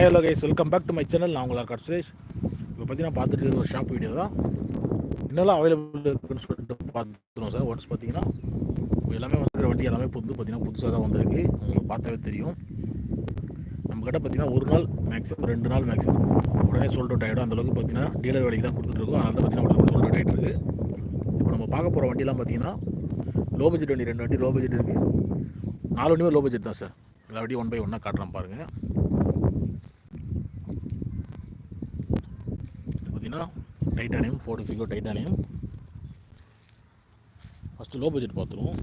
Hello guys welcome back to my channel நான் உங்களா இருக்கார் சுரேஷ். இப்போ பார்த்தீங்கன்னா பார்த்துட்டு ஒரு ஷாப் வீடியோ தான். என்னெல்லாம் அவைலபிள் இருக்குன்னு சொல்லிட்டு பார்த்துருவோம் சார். ஒன்ஸ் பார்த்தீங்கன்னா எல்லாமே வந்துருக்கிற வண்டி எல்லாமே புது பார்த்தீங்கன்னா புதுசாக தான் வந்திருக்கு. உங்களுக்கு பார்த்தாவே தெரியும். நம்மக்கிட்ட பார்த்தீங்கன்னா ஒரு நாள் மேக்ஸிமம் ரெண்டு நாள் மேக்ஸிமம் உடனே சோல்ட் அவுட் ஆகிடும் அந்தளவுக்கு பார்த்தீங்கன்னா டீலர் வேலைக்கு தான் கொடுத்துட்ருக்கோம் அதனால தான் பார்த்தீங்கன்னா உடனே சோல்ட் அவுட் ஆகிட்டு இருக்குது இப்போ நம்ம பார்க்க போகிற வண்டியெல்லாம் பார்த்தீங்கன்னா லோ பட்ஜெட் வண்டி ரெண்டு வண்டி லோ பட்ஜெட் இருக்குது நாலு வண்டியுமே லோ பட்ஜெட் தான் சார். எல்லா வண்டியும் ஒன் பை ஒன்னாக காட்டுறான் பாருங்கள் பார்த்தீங்கன்னா titanium Ford Figo titanium first low budget பார்த்துருவோம்.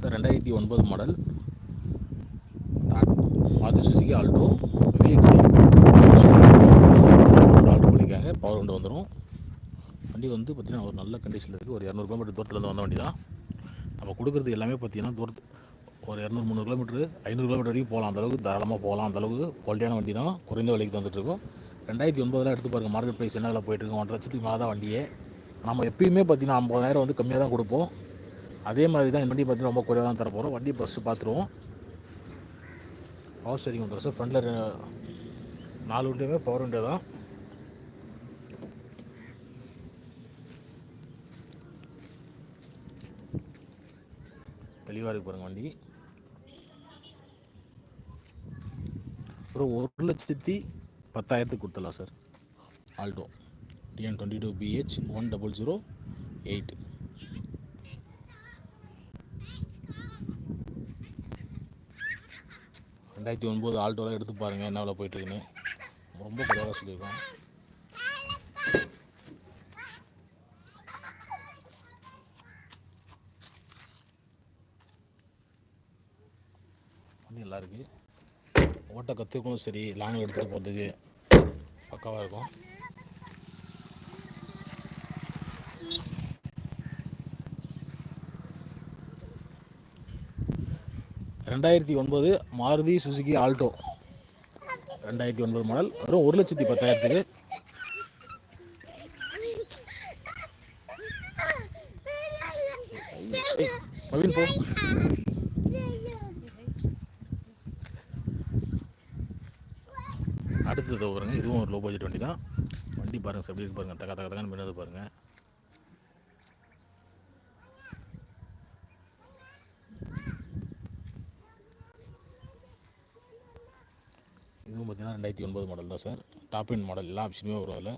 சார் ரெண்டாயிரத்தி ஒன்பது மாடல் மாத்து சுசுகி ஆல்டோ விஎக்ஸி ஆல்டோ பண்ணியிருக்காங்க. பவர் கொண்டு வந்துடும் வண்டி வந்து பார்த்திங்கன்னா ஒரு நல்ல கண்டிஷனில் இருக்குது ஒரு இரநூறு கிலோமீட்டர் தூரத்துலேருந்து வந்த வண்டி தான். நம்ம கொடுக்குறது எல்லாமே பார்த்திங்கன்னா தூரத்து ஒரு இரநூறு முந்நூறு கிலோமீட்டர் ஐநூறு கிலோமீட்டர் வரைக்கும் போகலாம். அந்தளவுக்கு தாராளமாக போகலாம். அந்தளவுக்கு குவாலிட்டியான வண்டி தான். குறைந்த விலைக்கு வந்துட்டுருக்கும் ரெண்டாயிரத்தி ஒன்பதில் எடுத்து பாருங்கள் மார்க்கெட் ப்ரைஸ் என்ன விலை போயிட்டுருக்கோம் ஒன்றரை லட்சத்துக்கு மேலே தான் வண்டியே. நம்ம எப்பயுமே பார்த்தீங்கன்னா ஐம்பதாயிரம் வந்து கம்மியாக தான் கொடுப்போம். அதே மாதிரி தான் இந்த வண்டி பார்த்தீங்கன்னா ரொம்ப குறைவாக தான் தரப்போகிறோம் வண்டி பஸ்ஸு பார்த்துருவோம். பவர் ஸ்டேரிங் வந்துடும் சார். ஃப்ரண்டில் நாலு வண்டியுமே பவர் வண்டியாக தான். தெளிவாக இருக்கு பாருங்கள் வண்டி. அப்புறம் ஒரு லட்சத்தி பத்தாயிரத்துக்கு கொடுத்துடலாம் sir. Alto. TN twenty two BH one double zero eight ரெண்டாயிரத்தி ஒன்பது ஆல்டோலாம் எடுத்து பாருங்கள் என்ன விலை போயிட்டுருக்குன்னு. ரொம்ப குறைவாக சொல்லியிருக்கோம் வண்டி நல்லா ஓட்ட கற்றுக்கணும் சரி லாங் எடுத்துகிட்டு போகிறதுக்கு பக்காவாக இருக்கும். ரெண்டாயிரத்தி ஒன்பது மாருதி சுசுகி ஆல்டோ. ரெண்டாயிரத்தி ஒன்பது மாடல் வெறும் ஒரு லட்சத்தி பத்தாயிரத்துக்கு அடுத்தது பாருங்க இதுவும் ஒரு லோ பட்ஜெட் வண்டி தான். வண்டி பாருங்க சார் எப்படி இருக்கு பாருங்க தக தக்க தகன்னு மின்னது பாருங்க. இதுவும் பார்த்தீங்கன்னா ரெண்டாயிரத்தி ஒன்பது மாடல் தான் சார் டாப் எண்ட் மாடல் எல்லா ஆப்ஷனுமே வரும் அதில்.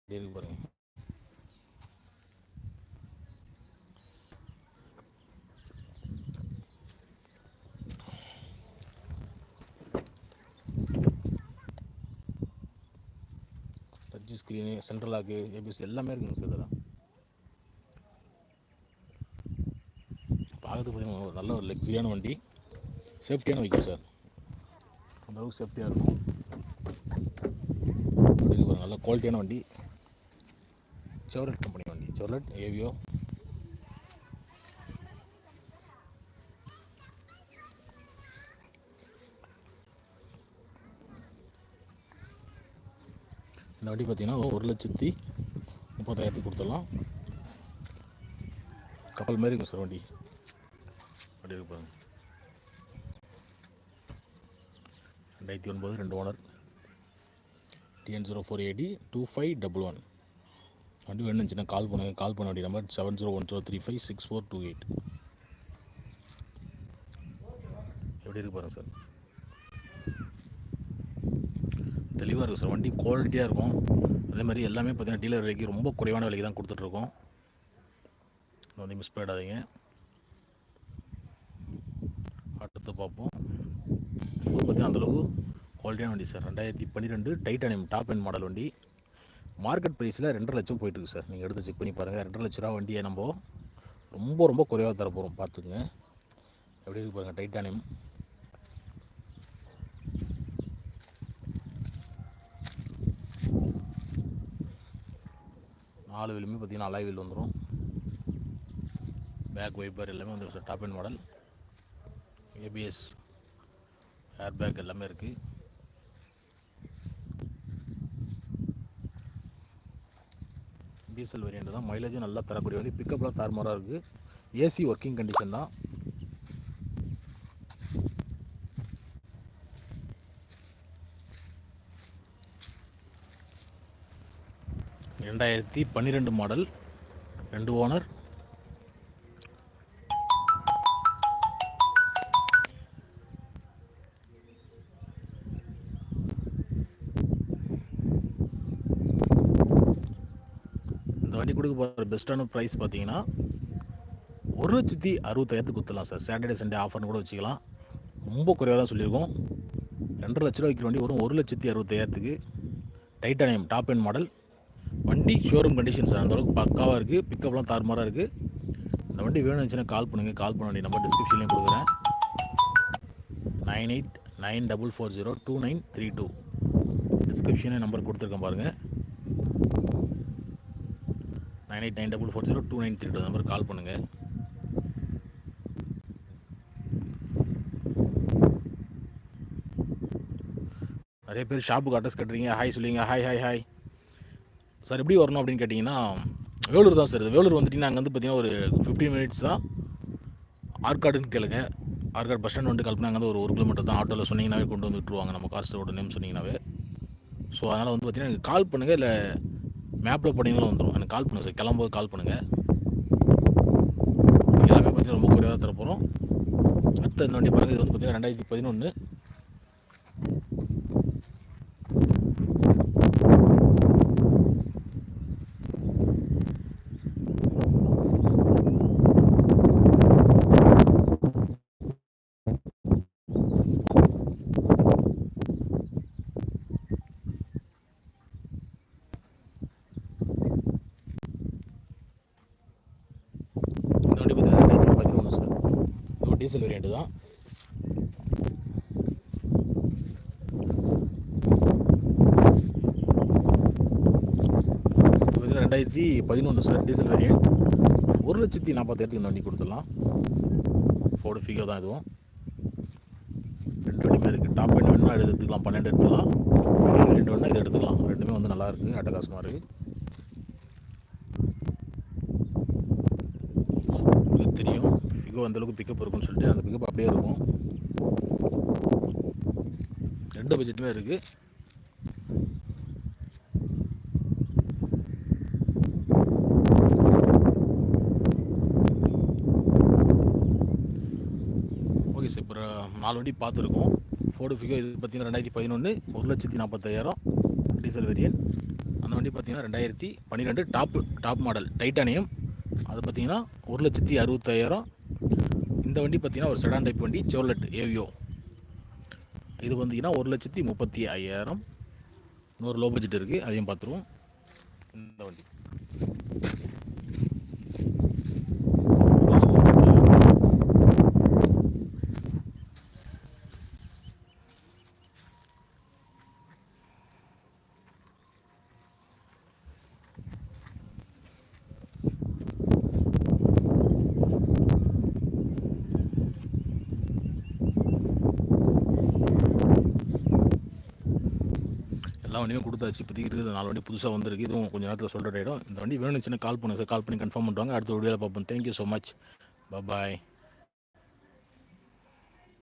எப்படி இருக்கு பாருங்கள் touch screen central lock ABS எல்லாமே இருக்குங்க சார் இதெல்லாம். பார்க்கறதுக்கு பார்த்தீங்கன்னா ஒரு நல்ல ஒரு லக்ஸரியான வண்டி. சேஃப்டியான வைக்கும் சார். அந்தளவுக்கு சேஃப்டியாக இருக்கும். இது ஒரு நல்ல குவாலிட்டியான வண்டி. செவரட் கம்பெனி வண்டி. செவரட் ஏவியோ இந்த வண்டி பார்த்தீங்கன்னா ஒரு லட்சத்தி முப்பதாயிரத்துக்கு கொடுத்துடலாம். கப்பல் மாதிரி இருக்கும் சார் வண்டி. அப்படி இருக்கு பாருங்க. ரெண்டாயிரத்தி ஒன்பது ரெண்டு owner. TN zero four eighty two five double one வண்டி வேணுச்சுன்னா கால் பண்ணுங்க. கால் பண்ண வேண்டிய number seven zero one zero three five six four two eight எப்படி இருக்கு பாருங்க சார்? தெளிவாக இருக்கும் சார். வண்டி குவாலிட்டியாக இருக்கும். அதே மாதிரி எல்லாமே பார்த்தீங்கன்னா டீலர் விலைக்கு ரொம்ப குறைவான விலைக்கு தான் கொடுத்துட்ருக்கோம். வந்து மிஸ் பண்ணிடாதீங்க. அடுத்து பார்ப்போம். இப்போ பார்த்தீங்கன்னா அந்தளவுக்கு குவாலிட்டியான வண்டி சார். ரெண்டாயிரத்தி பன்னிரெண்டு டைட்டானியம் டாப் எண்ட் மாடல் வண்டி. மார்க்கெட் ப்ரைஸில் ரெண்டரை லட்சம் போயிட்டுருக்கு சார். நீங்கள் எடுத்து செக் பண்ணி பாருங்கள் ரெண்டரை லட்ச ரூபா வண்டியை நம்ம ரொம்ப ரொம்ப குறைவாக தர போகிறோம் பார்த்துங்க எப்படி இருக்கு பாருங்கள் டைட்டானியம் நாலு வீலுமே பார்த்திங்கன்னா அலாய் வீல் வந்துடும் பேக் வைப்பர் எல்லாமே வந்துடும் sir top end model ABS air bag எல்லாமே இருக்குது டீசல் வேரியண்ட் தான். மைலேஜும் நல்லா தரக்கூடிய வந்து பிக்கப்லாம் தார்மாராக இருக்குது ஏசி ஒர்க்கிங் கண்டிஷன் தான். ரெண்டாயிரத்தி பன்னிரெண்டு மாடல் ரெண்டு ஓனர் இந்த வண்டி கொடுக்க போகிற பெஸ்ட்டான ப்ரைஸ் பார்த்தீங்கன்னா ஒரு லட்சத்தி அறுபத்தாயிரத்துக்கு குத்தலாம் சார் சாட்டர்டே சண்டே ஆஃபர்னு கூட வச்சுக்கலாம். ரொம்ப குறைவாக தான் சொல்லியிருக்கோம். ரெண்டரை லட்ச ரூபா விற்கிற வண்டி வரும். ஒரு லட்சத்தி அறுபத்தாயிரத்துக்கு. டைட்டானியம் டாப் எண்ட் மாடல் வண்டி ஷோரூம் கண்டிஷன் சார். அந்தளவுக்கு பக்காவாக இருக்குது பிக்கப்லாம் தாறுமாறாக இருக்குது இந்த வண்டி வேணும்னுச்சுன்னா கால் பண்ணுங்கள் கால் பண்ண வேண்டிய நம்பர் டிஸ்கிரிப்ஷன்லேயும் கொடுக்குறேன். Nine eight nine double four zero two nine three two டிஸ்கிரிப்ஷனே number கொடுத்துருக்கேன் பாருங்கள் nine eight nine double four zero two nine three two number call பண்ணுங்கள் நிறைய பேர் ஷாப்புக்கு அட்ரஸ் கட்டுறீங்க. ஹாய் சொல்லுவீங்க. ஹாய் ஹாய் ஹாய் சார் எப்படி வரணும் அப்படின்னு கேட்டிங்கன்னா வேலூர் தான் சார் இது. வேலூர் வந்துட்டிங்கன்னா அங்கே வந்து பார்த்தீங்கன்னா ஒரு ஃபிஃப்டீன் மினிட்ஸ் தான். ஆற்காடுன்னு கேளுங்க. ஆற்காடு பஸ் ஸ்டாண்ட் வந்து கல்பனா அங்கே வந்து ஒரு ஒரு கிலோமீட்டர் தான். ஆட்டோவில் சொன்னீங்கன்னாவே கொண்டு வந்து விட்டுருவாங்க. நம்ம காசோட நேம் சொன்னீங்கன்னாவே. ஸோ அதனால் வந்து பார்த்தீங்கன்னா எனக்கு கால் பண்ணுங்கள் இல்லை மேப்பில் போனீங்களும் வந்துடும் எனக்கு கால் பண்ணுங்கள் சார். கிளம்போது கால் பண்ணுங்கள் எல்லாமே பார்த்தீங்கன்னா ரொம்ப குறைவாக தர போகிறோம் அடுத்த இந்த வண்டி பாருங்கள் இது வந்து பார்த்தீங்கன்னா ரெண்டாயிரத்தி பதினொன்று இந்த வண்டி பார்த்தீங்கன்னா ரெண்டாயிரத்தி பதினொன்று சார் இது டீசல் வேரியண்ட்டு தான். ரெண்டாயிரத்தி பதினொன்று சார் டீசல் வேரியண்ட் ஒரு லட்சத்தி நாற்பத்தாயிரத்துக்கு இந்த வண்டி கொடுத்துடலாம். ஃபோர்டு ஃபிகர் தான் இதுவும். ரெண்டு வண்டியுமே இருக்குது டாப் எண்ட் வேணும்னா இது எடுத்துக்கலாம். பன்னெண்டு எடுத்துக்கலாம். ரெண்டு வேணா இது எடுத்துக்கலாம். ரெண்டுமே வந்து நல்லா இருக்குது அட்டகாசமாக இருக்குது உங்களுக்கு இருக்கோ அந்தளவுக்கு பிக்கப் இருக்கும்னு சொல்லிட்டு அந்த பிக்கப் அப்படியே இருக்கும். ரெண்டு பட்ஜெட்டுமே இருக்குது ஓகே சார் இப்போ நாலு வண்டி பார்த்துருக்கோம். ஃபோர்டு ஃபிகோ இது பார்த்தீங்கன்னா ரெண்டாயிரத்தி பதினொன்று ஒரு லட்சத்தி நாற்பத்தாயிரம் டீசல் வேரியன்ட் அந்த வண்டி பார்த்தீங்கன்னா ரெண்டாயிரத்தி பன்னிரெண்டு டாப் டாப் மாடல் டைட்டானியம் அது பார்த்தீங்கன்னா ஒரு லட்சத்தி அறுபத்தாயிரம் இந்த வண்டி பார்த்தீங்கன்னா ஒரு செடான் டைப் வண்டி செவலட் ஏவியோ இது வந்தீங்கன்னா ஒரு லட்சத்தி முப்பத்தி ஐயாயிரம். இன்னொரு லோ பட்ஜெட் இருக்குது அதையும் பார்த்துருவோம். இந்த வண்டி. எல்லா வண்டியும் கொடுத்தாச்சு. இப்போதைக்கு இருக்குது நாலு வண்டி புதுசாக வந்திருக்கு. இதுவும் கொஞ்சம் நேரத்தில் சொல்கிற இடம் இந்த வண்டி வேணுச்சுன்னா கால் பண்ணுங்க சார் கால் பண்ணி கன்ஃபார்ம் பண்ணுவாங்க அடுத்த வீடியோவில் பார்ப்போம். Thank you so much bye